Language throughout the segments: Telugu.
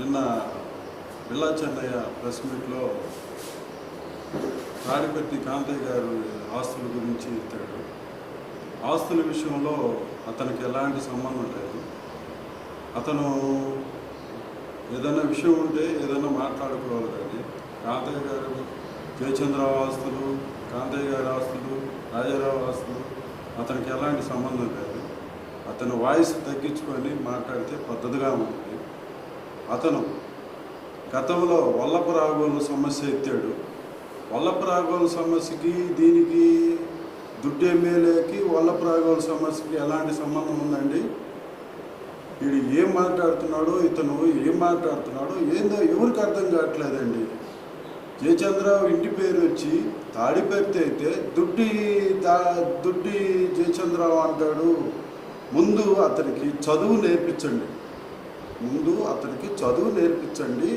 నిన్న బిల్లా చెన్నయ్య ప్రెస్ మీట్లో తాడిపత్రి కాంతయ్య గారు ఆస్తుల గురించి ఎత్తాడు ఆస్తుల విషయంలో అతనికి ఎలాంటి సంబంధం లేదు. అతను ఏదైనా విషయం ఉంటే ఏదైనా మాట్లాడుకోవాలి కానీ కాంతయ్య గారు జయచంద్రరావు ఆస్తులు కాంతయ్య గారి ఆస్తులు రాజారావు ఆస్తులు అతనికి ఎలాంటి సంబంధం లేదు. అతను వాయిస్ తగ్గించుకొని మాట్లాడితే పద్ధతిగా ఉంటుంది. అతను గతంలో వల్లపరాగోలు సమస్య ఎత్తాడు. వల్లపరాగోలు సమస్యకి దీనికి దుడ్డు ఎమ్మెల్యేకి వల్లపరాగోలు సమస్యకి ఎలాంటి సంబంధం ఉందండి? వీడు ఏం మాట్లాడుతున్నాడో ఇతను ఏం మాట్లాడుతున్నాడో ఏందో ఎవరికి అర్థం కావట్లేదండి. జయచంద్రరావు ఇంటి పేరు వచ్చి తాడిపెర్తి అయితే దుడ్డి తా దుడ్డి జయచంద్రరావు అంటాడు. ముందు అతనికి చదువు నేర్పించండి. ముందు అతనికి చదువు నేర్పించండి.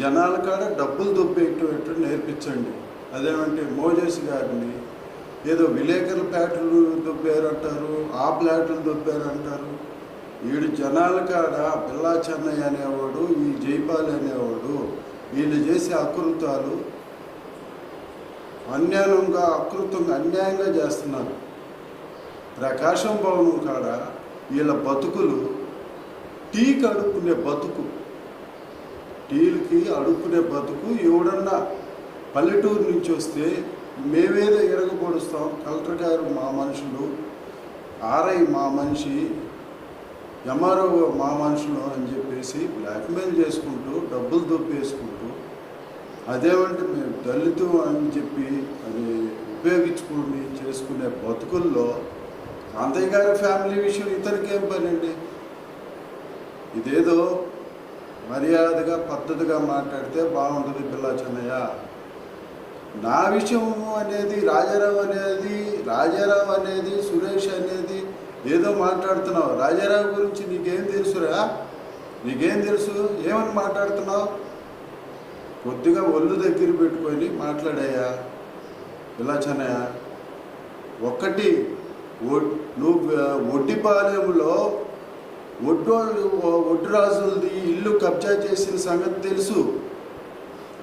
జనాల కాడ డబ్బులు దొబ్బేటట్టు నేర్పించండి. అదేమంటే మోజేస్ గారిని ఏదో విలేకరుల ప్లాట్లు దొబ్బారంటారు ఆ ప్లాట్లు దొబ్బారంటారు. వీడు జనాల కాడ బిల్లా చెన్నయ్య అనేవాడు ఈ జైపాల్ అనేవాడు వీళ్ళు చేసే అకృతాలు అన్యాయంగా అకృతంగా అన్యాయంగా చేస్తున్నారు. ప్రకాశం భవనం కాడ వీళ్ళ బతుకులు టీకి అడుక్కునే బతుకు. టీలకి అడుక్కునే బతుకు ఎవడన్నా పల్లెటూరు నుంచి వస్తే మేమేదో ఇరగబడుస్తాం. కలెక్టర్ గారు మా మనుషులు ఆర్ఐ మా మనిషి ఎంఆర్ఓ మా మనుషులు అని చెప్పేసి బ్లాక్మెయిల్ చేసుకుంటూ డబ్బులు దొప్పేసుకుంటూ అదేమంటే మేము దళితం అని చెప్పి అది ఉపయోగించుకుని చేసుకునే బతుకుల్లో కాంతయ్య గారి ఫ్యామిలీ విషయం ఇతనికి ఏం పని అండి? ఇదేదో మర్యాదగా పద్ధతిగా మాట్లాడితే బాగుంటుంది పిల్లా చెన్నయ్య. నా విషయము అనేది రాజారావు అనేది రాజారావు అనేది సురేష్ అనేది ఏదో మాట్లాడుతున్నావు. రాజారావు గురించి నీకేం తెలుసురా నీకేం తెలుసు? ఏమని మాట్లాడుతున్నావు? కొద్దిగా ఒళ్ళు దగ్గర పెట్టుకొని మాట్లాడాయా ఇలా చెన్నయ్య. ఒక్కటి నువ్వు ఒడ్డిపాలెంలో ఒడ్డోళ్ళు ఒడ్డురాజులది ఇల్లు కబ్జా చేసిన సంగతి తెలుసు.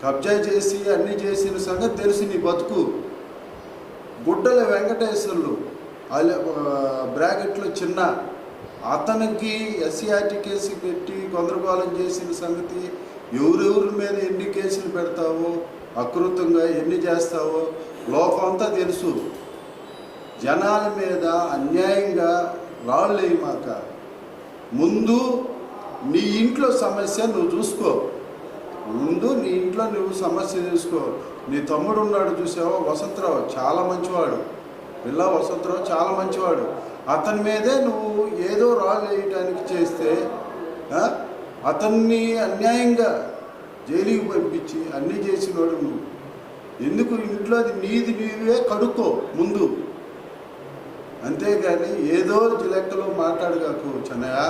కబ్జా చేసి అన్ని చేసిన సంగతి తెలుసు నీ బతుకు. గుడ్డల వెంకటేశ్వర్లు బ్రాకెట్లో చిన్న అతనికి ఎస్సీఆర్టీ కేసు పెట్టి గందరగోళం చేసిన సంగతి ఎవరెవరి మీద ఎన్ని కేసులు పెడతావో అకృతంగా ఎన్ని చేస్తావో లోకమంతా తెలుసు. జనాల మీద అన్యాయంగా రాళ్ళు వేయమాక. ముందు నీ ఇంట్లో సమస్య నువ్వు చూసుకో. ముందు నీ ఇంట్లో నువ్వు సమస్య చూసుకో. నీ తమ్ముడు ఉన్నాడు చూసావా? వసంతరావు చాలా మంచివాడు. పిల్ల వసంతరావు చాలా మంచివాడు. అతని మీదే నువ్వు ఏదో రాళ్ళు వేయటానికి చేస్తే అతన్ని అన్యాయంగా జైలుకి పంపించి అన్నీ చేసినోడు నువ్వు. ఎందుకు ఇంట్లో అది నీది నీవే కడుక్కో ముందు. అంతేగాని ఏదో జిలెక్కలో మాట్లాడగాకు చెన్నయ్య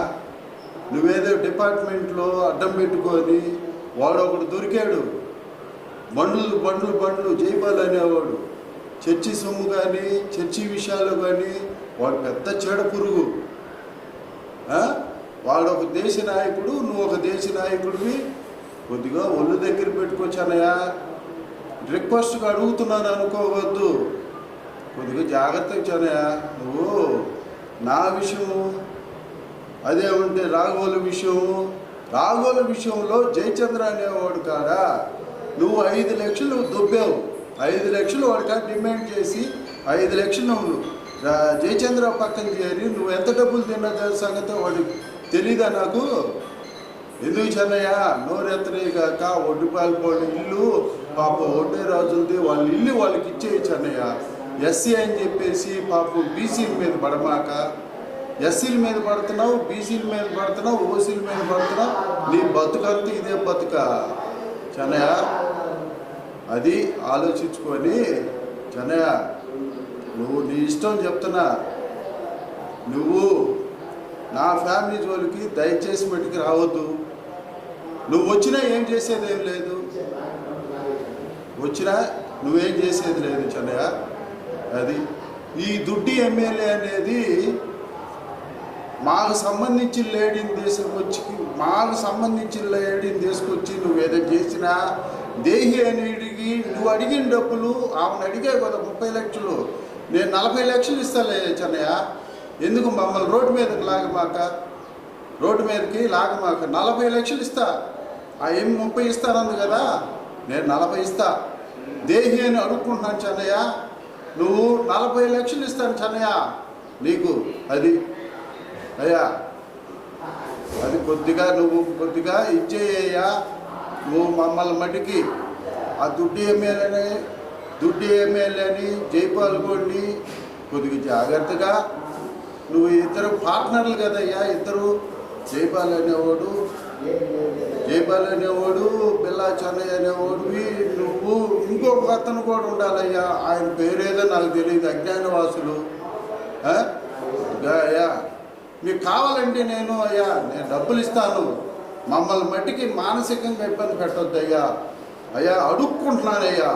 నువ్వేదో డిపార్ట్మెంట్లో అడ్డం పెట్టుకొని వాడు ఒకడు దొరికాడు. బండ్లు బండ్లు బండ్లు జైపాల్ అనేవాడు. చర్చి సొమ్ము కానీ చర్చి విషయాలు కానీ వాడు పెద్ద చెడ పురుగు. వాడు ఒక దేశ నాయకుడు నువ్వు ఒక దేశ నాయకుడివి. కొద్దిగా ఒళ్ళు దగ్గర పెట్టుకొచ్చానయ్యా రిక్వెస్ట్గా అడుగుతున్నాను అనుకోవద్దు. కొద్దిగా జాగ్రత్తగా చదయా నువ్వు నా విషయము అదేమంటే రాఘోలు విషయము రాఘోలు విషయంలో జయచంద్ర అనేవాడు కాడా? నువ్వు ఐదు లక్షలు దొబ్బావు. ఐదు లక్షలు వాడికా డిమాండ్ చేసి ఐదు లక్షలు నువ్వు జయచంద్ర పక్కన చేరి నువ్వు ఎంత డబ్బులు తిన్నా సంగతి వాడు తెలీదా నాకు? ఎందుకు చెన్నయ్య? నోరెత్తనే కాక ఒడ్డుపాలిపోయిన ఇల్లు పాప ఒడ్డే రాజులది వాళ్ళ ఇల్లు వాళ్ళకి ఇచ్చేయి చెన్నయ్య. ఎస్సీ అని చెప్పేసి పాపం బీసీల మీద పడమాక ఎస్సీల మీద పడుతున్నావు బీసీల మీద పడుతున్నావు ఓసీల మీద పడుతున్నావు నీ బతుకంతా ఇదే బతుక. చెన్నయ్య అది ఆలోచించుకొని చెన్నయ్య నువ్వు నీ ఇష్టం చెప్తున్నా. నువ్వు నా ఫ్యామిలీ జోలికి దయచేసి మటుకు రావద్దు. నువ్వు వచ్చినా ఏం చేసేది ఏం లేదు. వచ్చినా నువ్వేం చేసేది లేదు చెన్నయ్య అది ఈ దుడ్డి ఎమ్మెల్యే అనేది మాకు సంబంధించి లేడీని తీసుకొచ్చి మాకు సంబంధించి లేడీని తీసుకొచ్చి నువ్వు చేసినా దేహి అనేటికి నువ్వు అడిగిన డబ్బులు ఆమెను అడిగావు కదా ముప్పై లక్షలు. నేను నలభై లక్షలు ఇస్తాలే చెన్నయ్య. ఎందుకు మమ్మల్ని రోడ్డు మీదకి లాగమాక? రోడ్డు మీదకి లాగమాక. నలభై లక్షలు ఇస్తా. ఆ ఏం ముప్పై ఇస్తానంది కదా? నేను నలభై ఇస్తా. దేహి అని అడుక్కుంటున్నాను చెన్నయ్య. నువ్వు నలభై లక్షలు ఇస్తాను చెన్నయ్య. నీకు. అది. అయ్యా. అది కొద్దిగా నువ్వు కొద్దిగా ఇచ్చేయ్యా. నువ్వు మమ్మల్ని మటుకి ఆ దుడ్డు ఎమ్మెల్యేని దుడ్డు ఎమ్మెల్యేని జైపాల్గొండి కొద్దిగా జాగ్రత్తగా నువ్వు ఇద్దరు పార్ట్నర్లు కదయ్యా. ఇద్దరు జైపాల్ అనేవాడు జైపాల్ అనేవాడు బిల్లా చెన్నయ్య అనేవాడు నువ్వు ఇంకొక అతను కూడా ఉండాలయ్యా. ఆయన పేరేదో నాకు తెలియదు అజ్ఞానవాసులు. అయ్యా మీకు కావాలంటే నేను అయ్యా నేను డబ్బులు ఇస్తాను. మమ్మల్ని మట్టికి మానసికంగా ఇబ్బంది పెట్టొద్దయ్యా. అయ్యా అడుక్కుంటున్నానయ్యా.